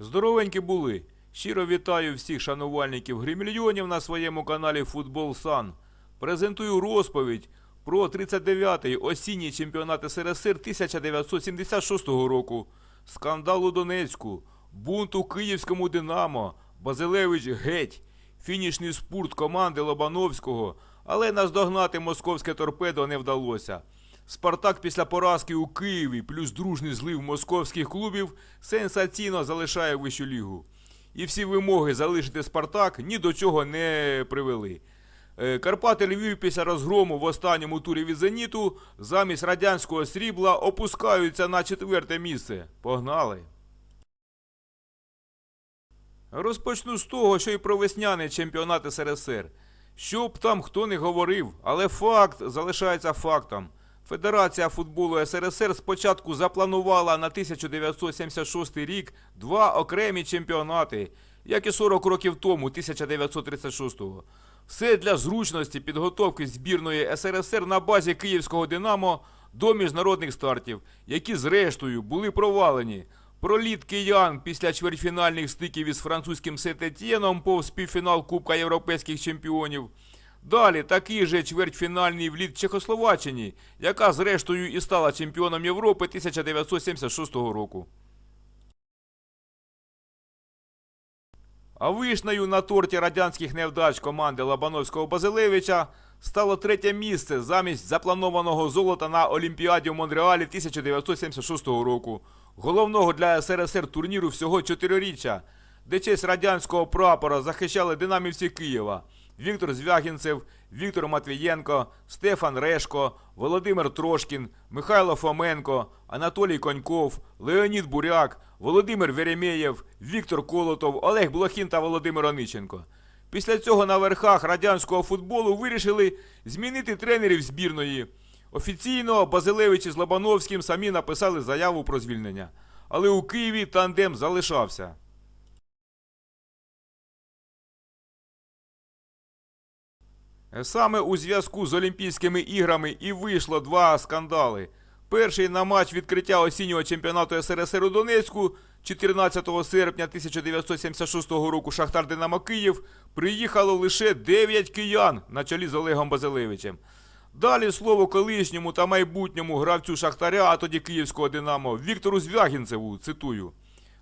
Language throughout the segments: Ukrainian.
Здоровенькі були. Щиро вітаю всіх шанувальників гримільйонів на своєму каналі Футбол Сан. Презентую розповідь про 39-й осінній чемпіонат СРСР 1976 року, скандал у Донецьку, бунт у Київському Динамо, Базилевич геть, фінішний спурт команди Лобановського, але наздогнати московське торпедо не вдалося. Спартак після поразки у Києві плюс дружний злив московських клубів сенсаційно залишає вищу лігу. І всі вимоги залишити Спартак ні до чого не привели. Е, Карпати Львів після розгрому в останньому турі від Зеніту замість радянського срібла опускаються на четверте місце. Погнали! Розпочну з того, що і про весняний чемпіонат СРСР. Що б там хто не говорив, але факт залишається фактом. Федерація футболу СРСР спочатку запланувала на 1976 рік два окремі чемпіонати, як і 40 років тому, 1936-го. Все для зручності підготовки збірної СРСР на базі Київського Динамо до міжнародних стартів, які зрештою були провалені. Проліт киян після чвертьфінальних стиків із французьким Сет-Етьєном повз півфінал Кубка Європейських чемпіонів. Далі такий же чвертьфінальний вліт Чехословаччині, яка зрештою і стала чемпіоном Європи 1976 року. А вишнею на торті радянських невдач команди Лобановського Базилевича стало третє місце замість запланованого золота на Олімпіаді в Монреалі 1976 року, головного для СРСР турніру всього чотириріччя, де честь радянського прапора захищали динамівці Києва. Віктор Звягінцев, Віктор Матвієнко, Стефан Решко, Володимир Трошкін, Михайло Фоменко, Анатолій Коньков, Леонід Буряк, Володимир Веремєєв, Віктор Колотов, Олег Блохін та Володимир Ониченко. Після цього на верхах радянського футболу вирішили змінити тренерів збірної. Офіційно Базилевич із Лобановським самі написали заяву про звільнення. Але у Києві тандем залишався. Саме у зв'язку з Олімпійськими іграми і вийшло два скандали. Перший на матч відкриття осіннього чемпіонату СРСР у Донецьку 14 серпня 1976 року Шахтар Динамо Київ приїхало лише 9 киян на чолі з Олегом Базилевичем. Далі слово колишньому та майбутньому гравцю Шахтаря, а тоді Київського Динамо Віктору Звягінцеву, цитую.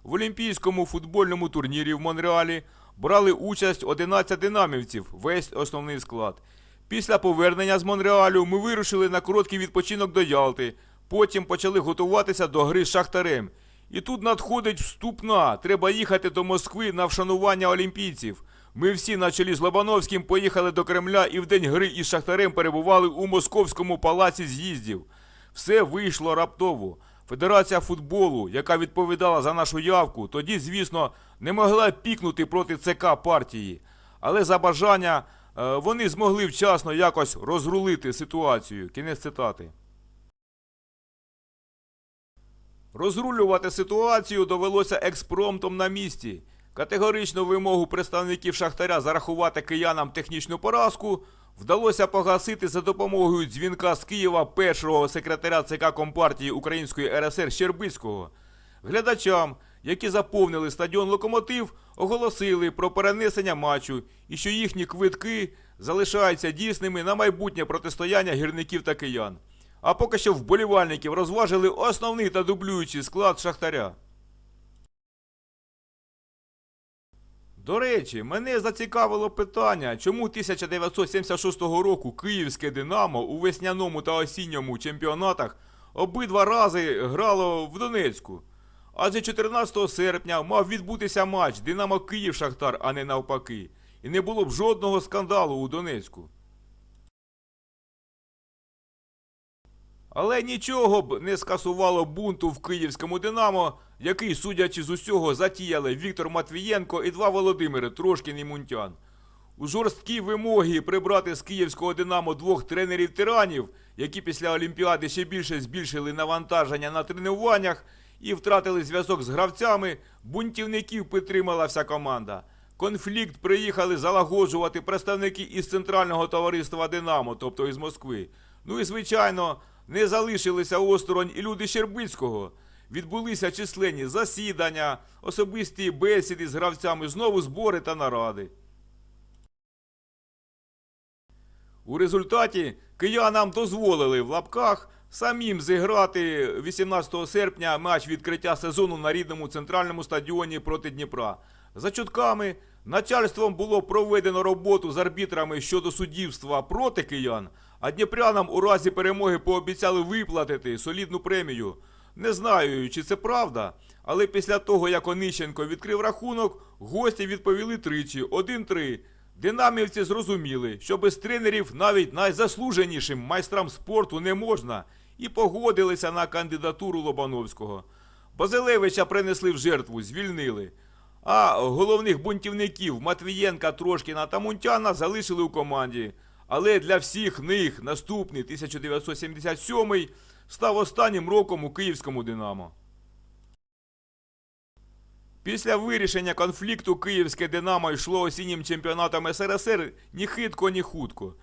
В Олімпійському футбольному турнірі в Монреалі брали участь 11 динамівців, весь основний склад. Після повернення з Монреалю ми вирушили на короткий відпочинок до Ялти. Потім почали готуватися до гри з Шахтарем. І тут надходить вступна. Треба їхати до Москви на вшанування олімпійців. Ми всі на чолі з Лобановським поїхали до Кремля і в день гри із Шахтарем перебували у Московському палаці з'їздів. Все вийшло раптово. Федерація футболу, яка відповідала за нашу явку, тоді, звісно, не могла пікнути проти ЦК партії. Але за бажання е, вони змогли вчасно якось розрулити ситуацію. Кінець цитати. Розрулювати ситуацію довелося експромтом на місці. Категоричну вимогу представників Шахтаря зарахувати киянам технічну поразку вдалося погасити за допомогою дзвінка з Києва першого секретаря ЦК Компартії Української РСР Щербицького. Глядачам, які заповнили стадіон Локомотив, оголосили про перенесення матчу і що їхні квитки залишаються дійсними на майбутнє протистояння гірників та киян. А поки що вболівальників розважили основний та дублюючий склад Шахтаря. До речі, мене зацікавило питання, чому 1976 року Київське Динамо у весняному та осінньому чемпіонатах обидва рази грало в Донецьку. Адже 14 серпня мав відбутися матч Динамо Київ Шахтар, а не навпаки. І не було б жодного скандалу у Донецьку. Але нічого б не скасувало бунту в київському Динамо, який, судячи з усього, затіяли Віктор Матвієнко і два Володимири Трошкін і Мунтян. У жорсткі вимоги прибрати з київського Динамо двох тренерів-тиранів, які після Олімпіади ще більше збільшили навантаження на тренуваннях і втратили зв'язок з гравцями, бунтівників підтримала вся команда. Конфлікт приїхали залагоджувати представники із Центрального товариства Динамо, тобто із Москви. Ну і звичайно, не залишилися осторонь і люди Щербицького. Відбулися численні засідання, особисті бесіди з гравцями, знову збори та наради. У результаті киянам дозволили в лапках самим зіграти 18 серпня матч відкриття сезону на рідному центральному стадіоні проти Дніпра. За чутками, начальством було проведено роботу з арбітрами щодо суддівства проти киян, а дніпрянам у разі перемоги пообіцяли виплатити солідну премію. Не знаю, чи це правда, але після того, як Онищенко відкрив рахунок, гості відповіли тричі 1-3. Динамівці зрозуміли, що без тренерів навіть найзаслуженішим майстрам спорту не можна, і погодилися на кандидатуру Лобановського. Базилевича принесли в жертву, звільнили. А головних бунтівників Матвієнка, Трошкіна та Мунтяна залишили у команді. Але для всіх них наступний 1977 став останнім роком у київському Динамо. Після вирішення конфлікту київське Динамо йшло осіннім чемпіонатом СРСР ні хитко, ні хутко.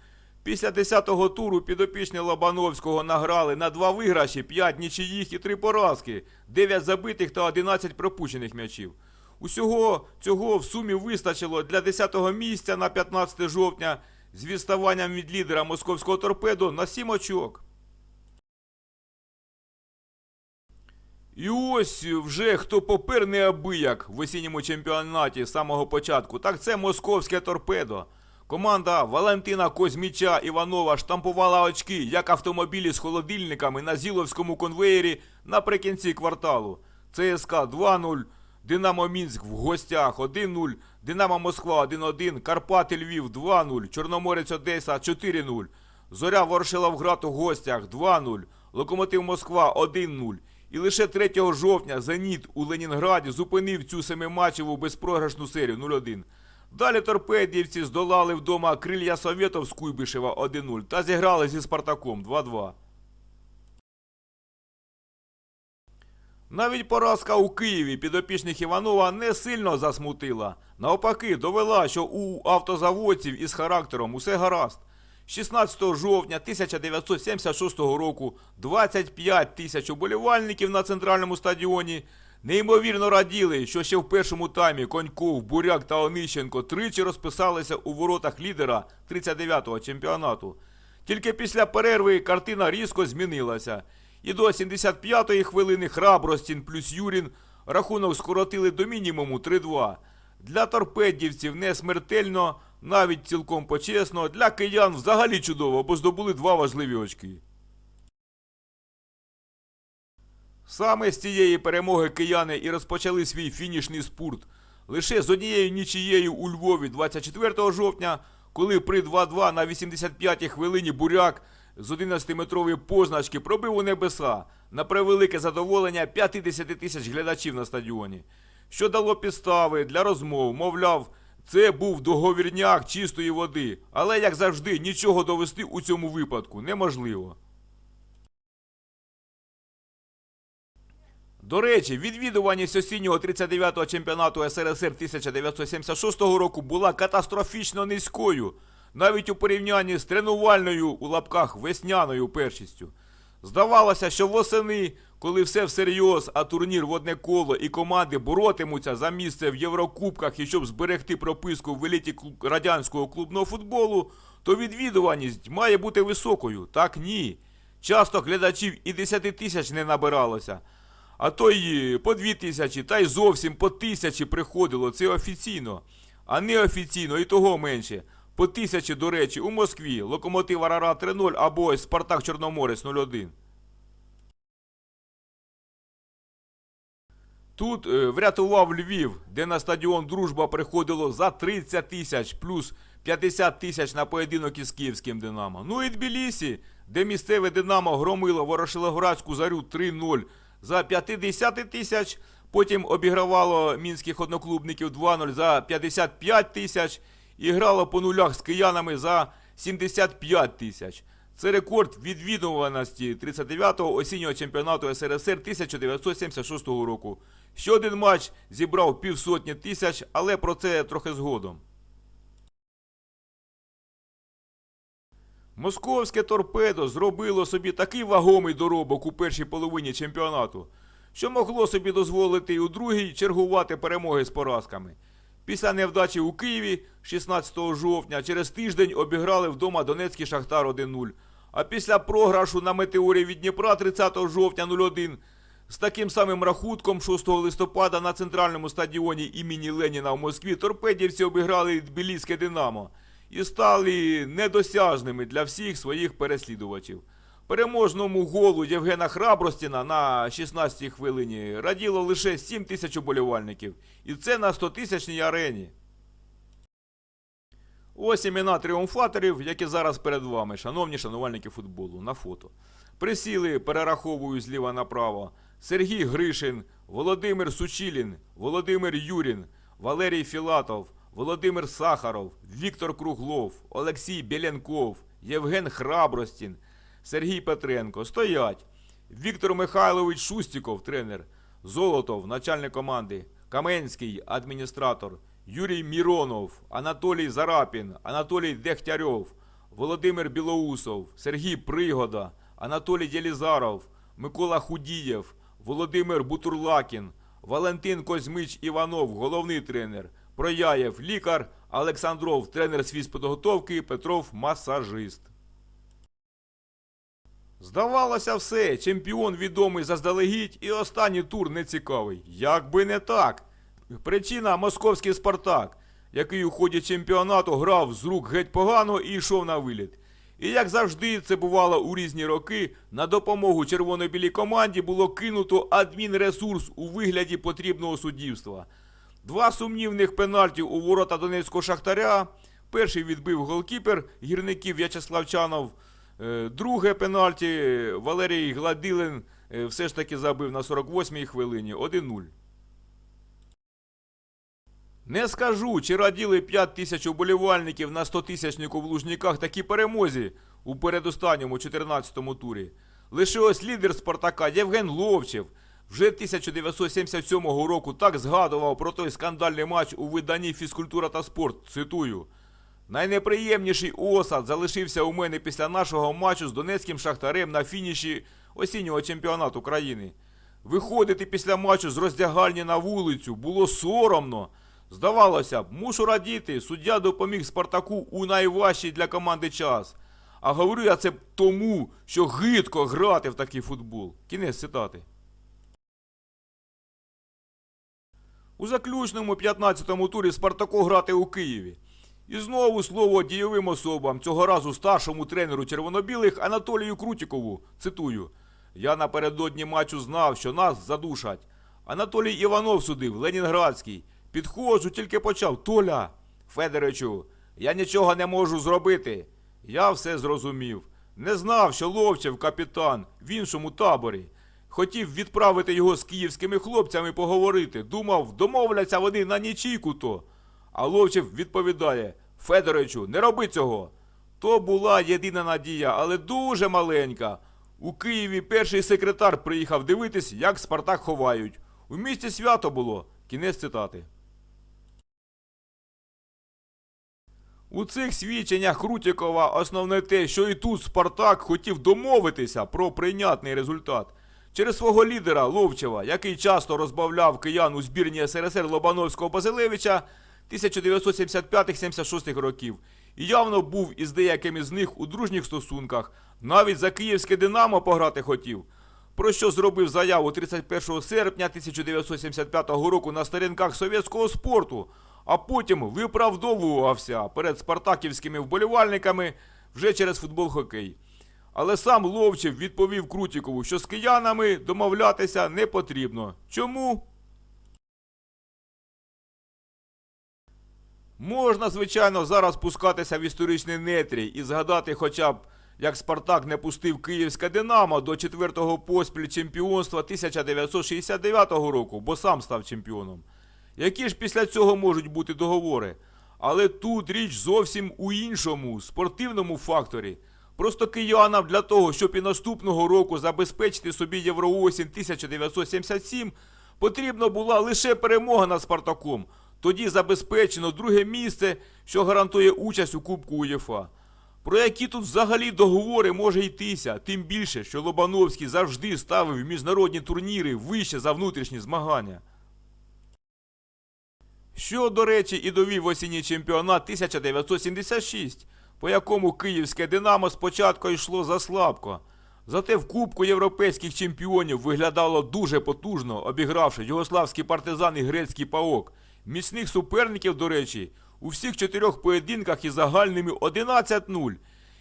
Після 10-го туру підопічні Лобановського награли на два виграші, 5 нічиїх і 3 поразки, 9 забитих та 11 пропущених м'ячів. Усього цього в сумі вистачило для 10-го місця на 15 жовтня з відставанням від лідера московського торпедо на 7 очок. І ось вже хто попер неабияк в осінньому чемпіонаті з самого початку, так це московське торпедо. Команда Валентина Козміча Іванова штампувала очки, як автомобілі з холодильниками на Зіловському конвеєрі наприкінці кварталу. ЦСКА 2-0, Динамо Мінськ в гостях 1-0, Динамо Москва 1-1, Карпати Львів 2-0, Чорноморець Одеса 4-0, Зоря Ворошиловград у гостях 2-0, Локомотив Москва 1-0. І лише 3 жовтня Зеніт у Ленінграді зупинив цю семиматчеву безпрограшну серію 0-1. Далі торпедівці здолали вдома Крилья Советов з Куйбишева 1-0 та зіграли зі Спартаком 2-2. Навіть поразка у Києві підопічних Іванова не сильно засмутила. Навпаки, довела, що у автозаводців із характером усе гаразд. 16 жовтня 1976 року 25 тисяч уболівальників на центральному стадіоні неймовірно раділи, що ще в першому таймі Коньков, Буряк та Онищенко тричі розписалися у воротах лідера 39-го чемпіонату. Тільки після перерви картина різко змінилася. І до 75-ї хвилини Храбростін плюс Юрін рахунок скоротили до мінімуму 3-2. Для торпедівців не смертельно, навіть цілком почесно, для киян взагалі чудово, бо здобули два важливі очки. Саме з цієї перемоги кияни і розпочали свій фінішний спурт. Лише з однією нічією у Львові 24 жовтня, коли при 2-2 на 85-й хвилині буряк з 11-метрової позначки пробив у небеса на превелике задоволення 50 тисяч глядачів на стадіоні, що дало підстави для розмов, мовляв, це був договірняк чистої води, але, як завжди, нічого довести у цьому випадку неможливо. До речі, відвідуваність осіннього 39-го чемпіонату СРСР 1976 року була катастрофічно низькою, навіть у порівнянні з тренувальною у лапках весняною першістю. Здавалося, що восени, коли все всерйоз, а турнір в одне коло і команди боротимуться за місце в Єврокубках і щоб зберегти прописку в еліті радянського клубного футболу, то відвідуваність має бути високою. Так ні. Часто глядачів і 10 тисяч не набиралося. А то й по дві тисячі, та й зовсім по тисячі приходило, це офіційно. А неофіційно і того менше. По тисячі, до речі, у Москві, Локомотив Арарат 3-0 або Спартак Чорноморець 0-1. Тут е, врятував Львів, де на стадіон Дружба приходило за 30 тисяч плюс 50 тисяч на поєдинок із київським Динамо. Ну і Тбілісі, де місцеве Динамо громило Ворошилоградську зарю 3-0 за 50 тисяч, потім обігравало мінських одноклубників 2-0 за 55 тисяч і грало по нулях з киянами за 75 тисяч. Це рекорд відвідуваності 39-го осіннього чемпіонату СРСР 1976 року. Ще один матч зібрав півсотні тисяч, але про це трохи згодом. Московське торпедо зробило собі такий вагомий доробок у першій половині чемпіонату, що могло собі дозволити і у другій чергувати перемоги з поразками. Після невдачі у Києві 16 жовтня через тиждень обіграли вдома Донецький Шахтар 1-0. А після програшу на метеорі від Дніпра 30 жовтня 0-1 з таким самим рахунком 6 листопада на центральному стадіоні імені Леніна в Москві торпедівці обіграли Тбіліське Динамо і стали недосяжними для всіх своїх переслідувачів. Переможному голу Євгена Храбростіна на 16-й хвилині раділо лише 7 тисяч уболівальників. І це на 100-тисячній арені. Ось імена тріумфаторів, які зараз перед вами, шановні шанувальники футболу, на фото. Присіли, перераховую зліва направо. Сергій Гришин, Володимир Сучілін, Володимир Юрін, Валерій Філатов, Володимир Сахаров, Віктор Круглов, Олексій Білянков, Євген Храбростін, Сергій Петренко. Стоять. Віктор Михайлович Шустіков, тренер, Золотов, начальник команди, Каменський, адміністратор, Юрій Міронов, Анатолій Зарапін, Анатолій Дегтярьов, Володимир Білоусов, Сергій Пригода, Анатолій Єлізаров, Микола Худієв, Володимир Бутурлакін, Валентин Козьмич Іванов, головний тренер, Прояєв, лікар, Олександров, тренер з фізпідготовки, Петров, масажист. Здавалося все, чемпіон відомий заздалегідь і останній тур не цікавий. Як би не так. Причина московський Спартак, який у ході чемпіонату грав з рук геть погано і йшов на виліт. І як завжди це бувало у різні роки, на допомогу червоно-білій команді було кинуто адмінресурс у вигляді потрібного суддівства. Два сумнівних пенальті у ворота Донецького Шахтаря. Перший відбив голкіпер гірників В'ячеславчанов. Е, Друге пенальті Валерій Гладилин е, все ж таки забив на 48-й хвилині 1-0. Не скажу, чи раділи 5 тисяч уболівальників на 100 тисячнику в Лужниках такій перемозі у передостанньому 14-му турі. Лише ось лідер Спартака Євген Ловчев вже 1977 року так згадував про той скандальний матч у виданні Фізкультура та спорт. Цитую. Найнеприємніший осад залишився у мене після нашого матчу з Донецьким Шахтарем на фініші осіннього чемпіонату країни. Виходити після матчу з роздягальні на вулицю було соромно. Здавалося б, мушу радіти, суддя допоміг Спартаку у найважчий для команди час. А говорю я це тому, що гидко грати в такий футбол. Кінець цитати. У заключному 15-му турі Спартаку грати у Києві. І знову слово дієвим особам, цього разу старшому тренеру червоно-білих Анатолію Крутікову. Цитую: Я напередодні матчу знав, що нас задушать. Анатолій Іванов судив, Ленінградський. Підходжу, тільки почав. Толя, Федоровичу, я нічого не можу зробити. Я все зрозумів. Не знав, що Ловчев капітан в іншому таборі. Хотів відправити його з київськими хлопцями поговорити. Думав, домовляться вони на нічийку то. А Ловчев відповідає: Федоровичу, не роби цього. То була єдина надія, але дуже маленька. У Києві перший секретар приїхав дивитись, як Спартак ховають. У місті свято було. Кінець цитати. У цих свідченнях Крутікова основне те, що і тут Спартак хотів домовитися про прийнятний результат. Через свого лідера Ловчева, який часто розбавляв киян у збірні СРСР Лобановського Базилевича 1975-76 років, і явно був із деякими з них у дружніх стосунках, навіть за київське Динамо пограти хотів. Про що зробив заяву 31 серпня 1975 року на сторінках совєтського спорту, а потім виправдовувався перед спартаківськими вболівальниками вже через футбол-хокей. Але сам Ловчев відповів Крутікову, що з киянами домовлятися не потрібно. Чому? Можна, звичайно, зараз пускатися в історичний нетрій і згадати хоча б, як Спартак не пустив київське Динамо до четвертого поспіль чемпіонства 1969 року, бо сам став чемпіоном. Які ж після цього можуть бути договори? Але тут річ зовсім у іншому, спортивному факторі. Просто киянам для того, щоб і наступного року забезпечити собі Євроосінь 1977, потрібна була лише перемога над Спартаком. Тоді забезпечено друге місце, що гарантує участь у Кубку УЄФА. Про які тут взагалі договори може йтися, тим більше, що Лобановський завжди ставив міжнародні турніри вище за внутрішні змагання. Що, до речі, і довів осінній чемпіонат 1976, по якому київське Динамо спочатку йшло заслабко. Зате в Кубку європейських чемпіонів виглядало дуже потужно, обігравши югославський партизан і грецький паок. Міцних суперників, до речі, у всіх чотирьох поєдинках із загальними 11-0.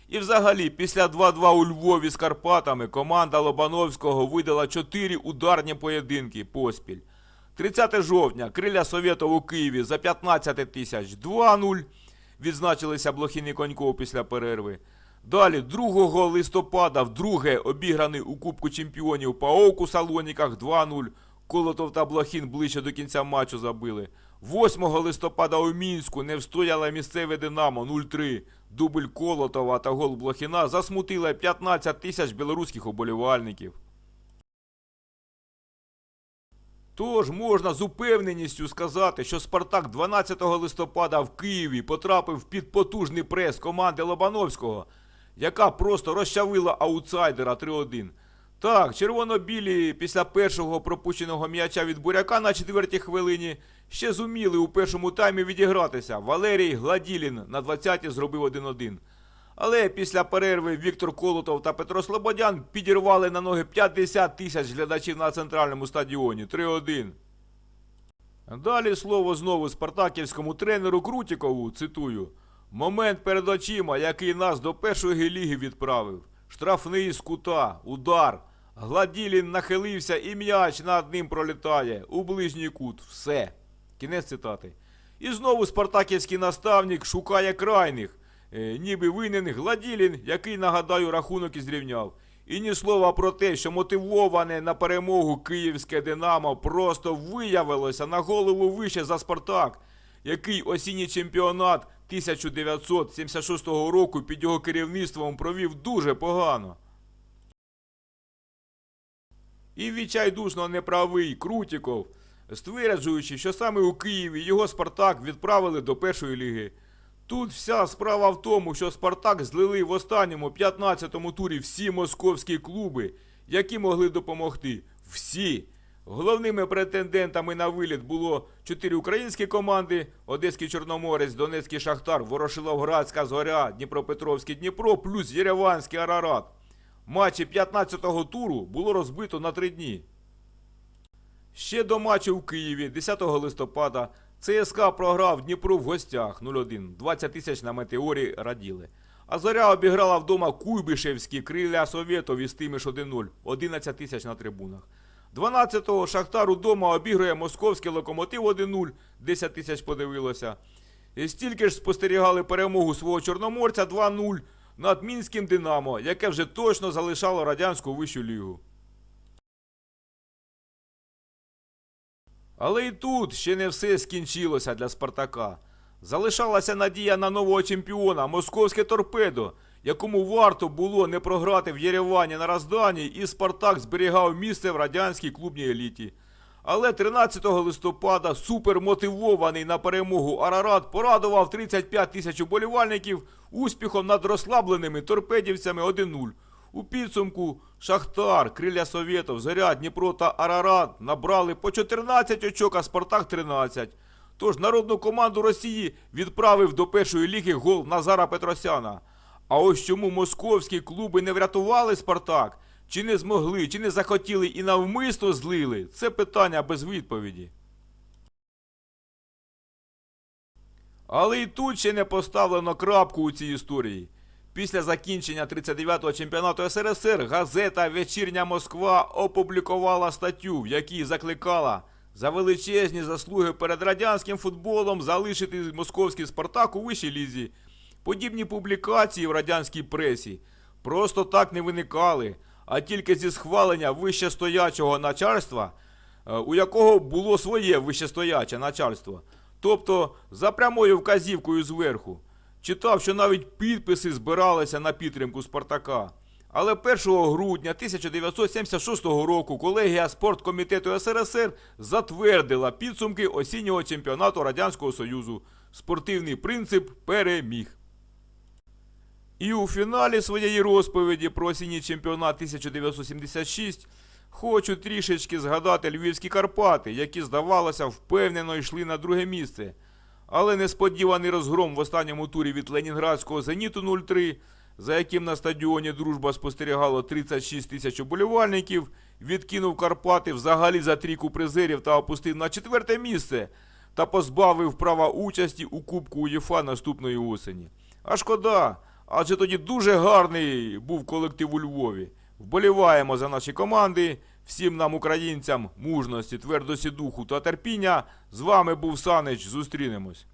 І взагалі, після 2-2 у Львові з Карпатами команда Лобановського видала 4 ударні поєдинки поспіль. 30 жовтня Криля Совєтов у Києві за 15 тисяч 2-0. Відзначилися Блохін і Коньков після перерви. Далі 2 листопада вдруге обіграний у Кубку чемпіонів ПАОК у Салоніках 2-0. Колотов та Блохін ближче до кінця матчу забили. 8 листопада у Мінську не встояло місцеве Динамо 0-3. Дубль Колотова та гол Блохіна засмутили 15 тисяч білоруських уболівальників. Тож можна з упевненістю сказати, що Спартак 12 листопада в Києві потрапив під потужний прес команди Лобановського, яка просто розчавила аутсайдера 3-1. Так, червоно-білі після першого пропущеного м'яча від буряка на четвертій хвилині ще зуміли у першому таймі відігратися. Валерій Гладілін на 20-ті зробив 1-1. Але після перерви Віктор Колотов та Петро Слободян підірвали на ноги 50 тисяч глядачів на центральному стадіоні 3-1. Далі слово знову спартаківському тренеру Крутікову, цитую. Момент перед очима, який нас до першої ліги відправив. Штрафний з кута, удар. Гладілін нахилився і м'яч над ним пролітає. У ближній кут. Все. Кінець цитати. І знову спартаківський наставник шукає крайних. Е, ніби винен Гладілін, який, нагадаю, рахунок і зрівняв. І ні слова про те, що мотивоване на перемогу київське Динамо просто виявилося на голову вище за Спартак, який осінній чемпіонат 1976 року під його керівництвом провів дуже погано. І відчайдушно неправий Крутіков, стверджуючи, що саме у Києві його Спартак відправили до першої ліги. Тут вся справа в тому, що Спартак злили в останньому 15-му турі всі московські клуби, які могли допомогти. Всі. Головними претендентами на виліт було чотири українські команди: Одеський Чорноморець, Донецький Шахтар, Ворошиловградська Зоря, Дніпропетровський Дніпро, плюс Єреванський Арарат. Матчі 15-го туру було розбито на три дні. Ще до матчу в Києві 10 листопада ЦСКА програв Дніпру в гостях 0-1, 20 тисяч на метеорі раділи. А Зоря обіграла вдома Куйбишевські криля Совєтов із тими ж 1-0, 11 тисяч на трибунах. 12-го Шахтар удома обігрує московський локомотив 1-0, 10 тисяч подивилося. І стільки ж спостерігали перемогу свого Чорноморця 2-0 над Мінським Динамо, яке вже точно залишало радянську вищу лігу. Але і тут ще не все скінчилося для Спартака. Залишалася надія на нового чемпіона московське торпедо, якому варто було не програти в Єревані на розданні, і Спартак зберігав місце в радянській клубній еліті. Але 13 листопада супермотивований на перемогу Арарат порадував 35 тисяч уболівальників успіхом над розслабленими торпедівцями 1-0. У підсумку Шахтар, Криля Совєтов, Зоря, Дніпро та Арарат набрали по 14 очок, а Спартак 13. Тож народну команду Росії відправив до першої ліги гол Назара Петросяна. А ось чому московські клуби не врятували Спартак, чи не змогли, чи не захотіли і навмисно злили, це питання без відповіді. Але і тут ще не поставлено крапку у цій історії. Після закінчення 39-го чемпіонату СРСР газета Вечірня Москва опублікувала статтю, в якій закликала за величезні заслуги перед радянським футболом залишити московський Спартак у вищій лізі. Подібні публікації в радянській пресі просто так не виникали, а тільки зі схвалення вищестоячого начальства, е, у якого було своє вищестояче начальство. Тобто за прямою вказівкою зверху. Читав, що навіть підписи збиралися на підтримку Спартака. Але 1 грудня 1976 року колегія спорткомітету СРСР затвердила підсумки осіннього чемпіонату Радянського Союзу. Спортивний принцип переміг. І у фіналі своєї розповіді про осінній чемпіонат 1976 хочу трішечки згадати львівські Карпати, які, здавалося, впевнено йшли на друге місце. Але несподіваний розгром в останньому турі від Ленінградського Зеніту 03, за яким на стадіоні Дружба спостерігало 36 тисяч уболівальників, відкинув Карпати взагалі за трійку призерів та опустив на четверте місце та позбавив права участі у Кубку УЄФА наступної осені. А шкода, адже тоді дуже гарний був колектив у Львові. Вболіваємо за наші команди. Всім нам, українцям, мужності, твердості духу та терпіння. З вами був Санич. Зустрінемось.